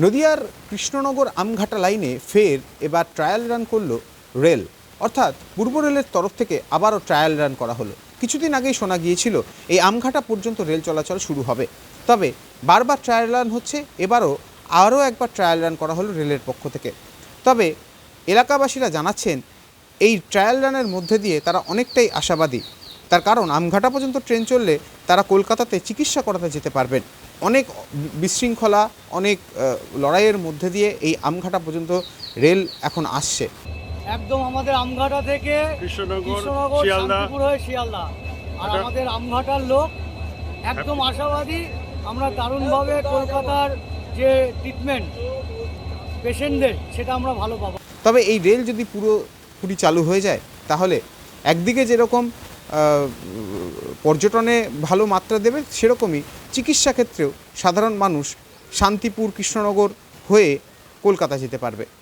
নদিয়ার কৃষ্ণনগর আমঘাটা লাইনে ফের এবার ট্রায়াল রান করল রেল। অর্থাৎ পূর্ব রেলের তরফ থেকে আবারও ট্রায়াল রান করা হলো। কিছুদিন আগেই শোনা গিয়েছিল, এই আমঘাটা পর্যন্ত রেল চলাচল শুরু হবে। তবে বারবার ট্রায়াল রান হচ্ছে, এবারও আরও একবার ট্রায়াল রান করা হলো রেলের পক্ষ থেকে। তবে এলাকাবাসীরা জানাচ্ছেন, এই ট্রায়াল রানের মধ্যে দিয়ে তারা অনেকটাই আশাবাদী। তার কারণ আমঘাটা পর্যন্ত ট্রেন চললে তারা কলকাতাতে চিকিৎসা করাতে যেতে পারবেন। অনেক বিশৃঙ্খলা অনেক লড়াইয়ের মধ্যে দিয়ে এই আমঘাটা পর্যন্ত রেল এখন আসছে। একদম আমাদের আমঘাটা থেকে কৃষ্ণনগর শান্তিপুর হয়ে শিয়ালদা। আর আমাদের আমঘাটার লোক একদম আশাবাদী আমরা দারুণভাবে কলকাতার যে ট্রিটমেন্ট পেশেন্টদের সেটা আমরা ভালো পাবো। তবে এই রেল যদি পুরোপুরি চালু হয়ে যায় তাহলে একদিকে যেরকম পর্যটনে ভালো মাত্রা দেবে সেরকমই চিকিৎসা ক্ষেত্রেও সাধারণ মানুষ শান্তিপুর কৃষ্ণনগর হয়ে কলকাতা যেতে পারবে।